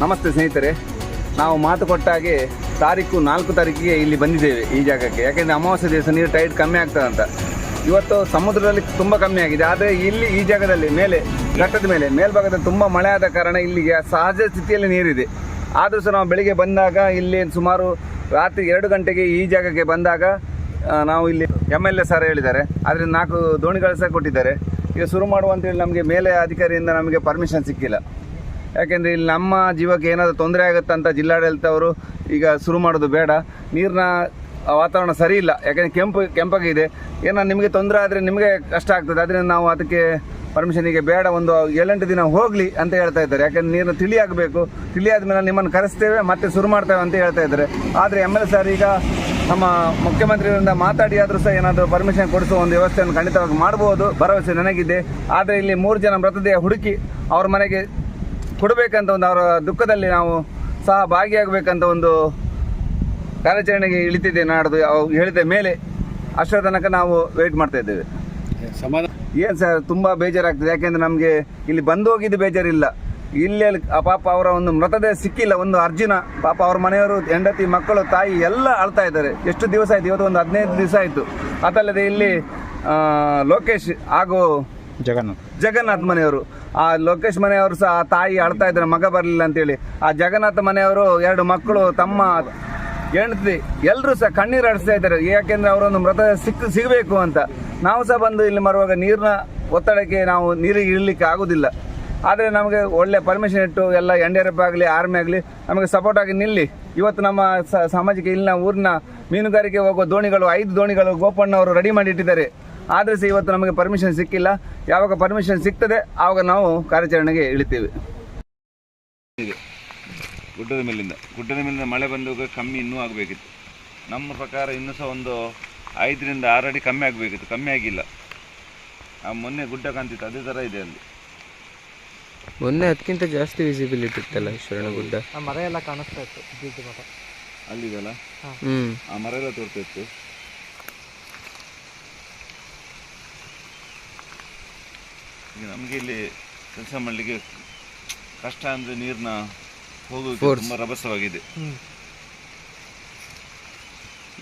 ನಮಸ್ತೆ ಸ್ನೇಹಿತರೆ. ನಾವು ಮಾತು ಕೊಟ್ಟ ಹಾಗೆ ತಾರೀಕು ನಾಲ್ಕು ತಾರೀಕಿಗೆ ಇಲ್ಲಿ ಬಂದಿದ್ದೇವೆ ಈ ಜಾಗಕ್ಕೆ. ಯಾಕೆಂದರೆ ಅಮಾವಾಸ್ಯೆ ದಿವಸ ನೀರು ಟೈಟ್ ಕಮ್ಮಿ ಆಗ್ತದಂತ. ಇವತ್ತು ಸಮುದ್ರದಲ್ಲಿ ತುಂಬ ಕಮ್ಮಿ ಆಗಿದೆ. ಆದರೆ ಇಲ್ಲಿ ಈ ಜಾಗದಲ್ಲಿ ಮೇಲೆ, ಘಟ್ಟದ ಮೇಲೆ, ಮೇಲ್ಭಾಗದಲ್ಲಿ ತುಂಬ ಮಳೆ ಆದ ಕಾರಣ ಇಲ್ಲಿಗೆ ಸಹಜ ಸ್ಥಿತಿಯಲ್ಲಿ ನೀರಿದೆ. ಆದರೂ ಸಹ ನಾವು ಬೆಳಿಗ್ಗೆ ಬಂದಾಗ ಇಲ್ಲಿ ಸುಮಾರು ರಾತ್ರಿ ಎರಡು ಗಂಟೆಗೆ ಈ ಜಾಗಕ್ಕೆ ಬಂದಾಗ ನಾವು ಇಲ್ಲಿ ಎಂ ಎಲ್ ಎ ಸರ್ ಹೇಳಿದ್ದಾರೆ. ಆದರೆ ನಾಲ್ಕು ದೋಣಿಗಳು ಸಹ ಕೊಟ್ಟಿದ್ದಾರೆ. ಈಗ ಶುರು ಮಾಡುವಂತೇಳಿ ನಮಗೆ ಮೇಲೆ ಅಧಿಕಾರಿಯಿಂದ ನಮಗೆ ಪರ್ಮಿಷನ್ ಸಿಕ್ಕಿಲ್ಲ. ಯಾಕೆಂದರೆ ಇಲ್ಲಿ ನಮ್ಮ ಜೀವಕ್ಕೆ ಏನಾದರೂ ತೊಂದರೆ ಆಗುತ್ತೆ ಅಂತ ಜಿಲ್ಲಾಡಳಿತವರು ಈಗ ಶುರು ಮಾಡೋದು ಬೇಡ. ನೀರಿನ ವಾತಾವರಣ ಸರಿ ಇಲ್ಲ. ಯಾಕೆಂದರೆ ಕೆಂಪು, ಕೆಂಪಾಗಿದೆ. ಏನೋ ನಿಮಗೆ ತೊಂದರೆ ಆದರೆ ನಿಮಗೆ ಕಷ್ಟ ಆಗ್ತದೆ. ಅದರಿಂದ ನಾವು ಅದಕ್ಕೆ ಪರ್ಮಿಷನಿಗೆ ಬೇಡ, ಒಂದು ಏಳೆಂಟು ದಿನ ಹೋಗಲಿ ಅಂತ ಹೇಳ್ತಾ ಇದ್ದಾರೆ. ಯಾಕೆಂದ್ರೆ ನೀರು ತಿಳಿಯಾಗಬೇಕು ತಿಳಿಯಾದ ಮೇಲೆ ನಿಮ್ಮನ್ನು ಕರೆಸ್ತೇವೆ, ಮತ್ತೆ ಶುರು ಮಾಡ್ತೇವೆ ಅಂತ ಹೇಳ್ತಾ ಇದ್ದಾರೆ. ಆದರೆ ಎಂ ಎಲ್ ಸರ್ ಈಗ ನಮ್ಮ ಮುಖ್ಯಮಂತ್ರಿಯಿಂದ ಮಾತಾಡಿ ಆದರೂ ಸಹ ಏನಾದರೂ ಪರ್ಮಿಷನ್ ಕೊಡಿಸುವ ಒಂದು ವ್ಯವಸ್ಥೆಯನ್ನು ಖಂಡಿತವಾಗಿ ಮಾಡಬಹುದು ಭರವಸೆ ನನಗಿದೆ. ಆದರೆ ಇಲ್ಲಿ ಮೂರು ಜನ ಮೃತದೇಹ ಹುಡುಕಿ ಅವ್ರ ಮನೆಗೆ ಕೊಡಬೇಕಂತ ಒಂದು ಅವರ ದುಃಖದಲ್ಲಿ ನಾವು ಸಹ ಭಾಗಿಯಾಗಬೇಕಂತ ಒಂದು ಕಾರ್ಯಾಚರಣೆಗೆ ಇಳಿತಿದೆ ನಾಡ್ದು ಹೇಳಿದ ಮೇಲೆ ಅಷ್ಟರ ತನಕ ನಾವು ವೆಯ್ಟ್ ಮಾಡ್ತಾ ಇದ್ದೇವೆ. ಸಮಾಧಾನ ಏನು ಸರ್ ತುಂಬ ಬೇಜಾರಾಗ್ತದೆ. ಯಾಕೆಂದರೆ ನಮಗೆ ಇಲ್ಲಿ ಬಂದು ಹೋಗಿದ್ದು ಬೇಜಾರಿಲ್ಲ. ಇಲ್ಲೇ ಪಾಪ ಅವರ ಒಂದು ಮೃತದೇಹ ಸಿಕ್ಕಿಲ್ಲ. ಒಂದು ಅರ್ಜುನ ಪಾಪ ಅವ್ರ ಮನೆಯವರು ಹೆಂಡತಿ ಮಕ್ಕಳು ತಾಯಿ ಎಲ್ಲ ಅಳ್ತಾ ಇದ್ದಾರೆ. ಎಷ್ಟು ದಿವಸ ಆಯಿತು? ಇವತ್ತು ಒಂದು ಹದಿನೈದು ದಿವಸ ಆಯಿತು. ಅದಲ್ಲದೆ ಇಲ್ಲಿ ಲೋಕೇಶ್ ಹಾಗೂ ಜಗನ್ನಾಥ್. ಜಗನ್ನಾಥ್ ಮನೆಯವರು. ಆ ಲೋಕೇಶ್ ಮನೆಯವರು ಸಹ ಆ ತಾಯಿ ಅಳ್ತಾ ಇದ್ದಾರೆ, ಮಗ ಬರಲಿಲ್ಲ ಅಂತೇಳಿ. ಆ ಜಗನ್ನಾಥ ಮನೆಯವರು ಎರಡು ಮಕ್ಕಳು, ತಮ್ಮ ಹೆಂಡತಿ ಎಲ್ಲರೂ ಸಹ ಕಣ್ಣೀರು ಅಡಿಸ್ತಾ ಇದ್ದಾರೆ. ಯಾಕೆಂದ್ರೆ ಅವರೊಂದು ಮೃತ ಸಿಕ್, ಸಿಗಬೇಕು ಅಂತ. ನಾವು ಸಹ ಬಂದು ಇಲ್ಲಿ ಮರುವಾಗ ನೀರಿನ ಒತ್ತಡಕ್ಕೆ ನಾವು ನೀರಿಗೆ ಇಳಲಿಕ್ಕೆ ಆಗೋದಿಲ್ಲ. ಆದರೆ ನಮಗೆ ಒಳ್ಳೆ ಪರ್ಮಿಷನ್ ಇಟ್ಟು ಎಲ್ಲ ಎನ್ ಡಿ ಆರ್ ಎಫ್ ಆಗಲಿ ಆರ್ಮಿ ಆಗಲಿ, ನಮಗೆ ಸಪೋರ್ಟ್ ಆಗಿ ನಿಲ್ಲಿ. ಇವತ್ತು ನಮ್ಮ ಸ- ಸಾಮಾಜಿಕ ಇಲ್ಲಿನ ಊರಿನ ಮೀನುಗಾರಿಕೆ ಹೋಗುವ ದೋಣಿಗಳು, ಐದು ದೋಣಿಗಳು ಗೋಪಣ್ಣವರು ರೆಡಿ ಮಾಡಿ ಇಟ್ಟಿದ್ದಾರೆ. ಆದರೆ ಸಹ ಇವತ್ತು ನಮಗೆ ಪರ್ಮಿಷನ್ ಸಿಕ್ಕಿಲ್ಲ. ಯಾವಾಗ ಪರ್ಮಿಷನ್ ಸಿಗ್ತದೆ ಆವಾಗ ನಾವು ಕಾರ್ಯಾಚರಣೆಗೆ ಇಳಿತೀವಿ. ಗುಡ್ಡದ ಮೇಲಿಂದ. ಗುಡ್ಡದ ಮೇಲಿಂದ ಮಳೆ ಬಂದಾಗ ಕಮ್ಮಿ ಇನ್ನೂ ಆಗಬೇಕಿತ್ತು. ನಮ್ಮ ಪ್ರಕಾರ ಇನ್ನೂ ಸಹ ಒಂದು ಐದರಿಂದ ಆರು ಅಡಿ ಕಮ್ಮಿ ಆಗಬೇಕಿತ್ತು. ಕಮ್ಮಿ ಆಗಿಲ್ಲ. ಆ ಮೊನ್ನೆ ಗುಡ್ಡ ಕಾಣ್ತಿತ್ತು ಅದೇ ಥರ ಇದೆ ಅಲ್ಲಿ. ಮೊನ್ನೆ ಅದಕ್ಕಿಂತ ಜಾಸ್ತಿ ವಿಸಿಬಿಲಿಟಿ ಇತ್ತಲ್ಲ ಶರಣ ಗುಡ್ಡ? ಆ ಮರ ಎಲ್ಲ ಕಾಣಿಸ್ತಾ ಇತ್ತು ಅಲ್ಲಿ ಹ್ಮ್. ಆ ಮರ ಎಲ್ಲ ತೋರ್ತಾ ಇತ್ತು. ಈಗ ನಮಗೆ ಇಲ್ಲಿ ಕೆಲಸ ಮಾಡಲಿಕ್ಕೆ ಕಷ್ಟ ಅಂದರೆ ನೀರಿನ ಹೋಗೋದು ತುಂಬಾ ತುಂಬ ರಭಸವಾಗಿದೆ.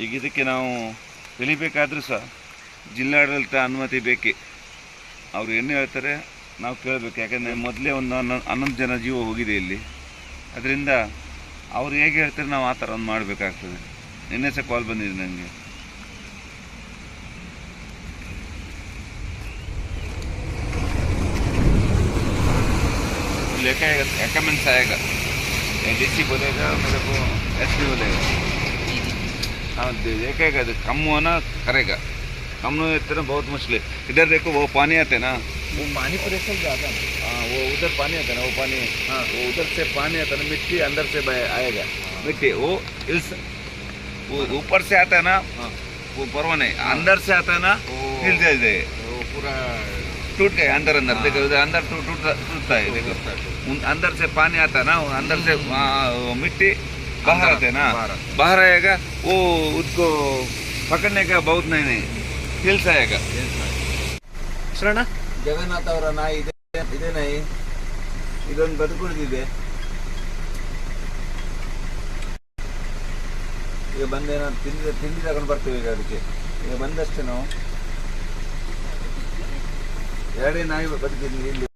ಈಗ ಇದಕ್ಕೆ ನಾವು ಬೆಳಿಬೇಕಾದ್ರೂ ಸಹ ಜಿಲ್ಲಾಡಳಿತ ಅನುಮತಿ ಬೇಕೇ? ಅವರು ಏನು ಹೇಳ್ತಾರೆ? ನಾವು ಕೇಳಬೇಕು. ಯಾಕಂದರೆ ಮೊದಲೇ ಒಂದು ಹನ್ನೊಂದು ಹನ್ನೊಂದು ಜನ ಜೀವ ಹೋಗಿದೆ ಇಲ್ಲಿ. ಅದರಿಂದ ಅವ್ರು ಹೇಗೆ ಹೇಳ್ತಾರೆ ನಾವು ಆ ಥರ ಒಂದು ಮಾಡಬೇಕಾಗ್ತದೆ. ನಿನ್ನೆ ಸಹ ಕಾಲ್ ಬಂದಿದೆ ನನಗೆ लेके कमेंट्स आएगा। डीसी बोलेगा मेरे को एस पी बोलेगा। हाँ देखेगा तो कम होना करेगा। कम नहीं होते ना बहुत मुश्किल है। इधर देखो वो पानी आते ना। वो पानी प्रेशर ज़्यादा है। हाँ वो उधर पानी आता ना वो पानी। हाँ। वो उधर से पानी आता ना मिट्टी अंदर से आएगा। मिट्टी वो हिल्स वो ऊपर से आता है ना वो परवा नहीं अंदर से आता है ना हिल जाए। वो पूरा टूट गए अंदर अंदर देखो उधर अंदर टूट टूट टूटता है देखो उन- अंदर से पानी आता है ना वो अंदर से वहाँ वो मिट्टी बाहर आते हैं ना बाहर आएगा वो उसको पकड़ने का बहुत नहीं नहीं हिल्स आएगा ಶರಣ ಜಗನ್ನಾಥ್ ಅವರ ನಾಯಿ ಇದೆ ಇದೇ ನಾಯಿ ಇದೊಂದು ಬದುಕುಳಿದಿದೆ ಈಗ ಬಂದೇನೋ ತಿಂಡಿ ತಿಂಡಿ ತಗೊಂಡು ಬರ್ತೀವಿ ಈಗ ಅದಕ್ಕೆ ಈಗ ಬಂದಷ್ಟೇ ನಾವು ಎರಡೇ ನಾಯಿ ಬದುಕಿದ್ವಿ ಇಲ್ಲಿ.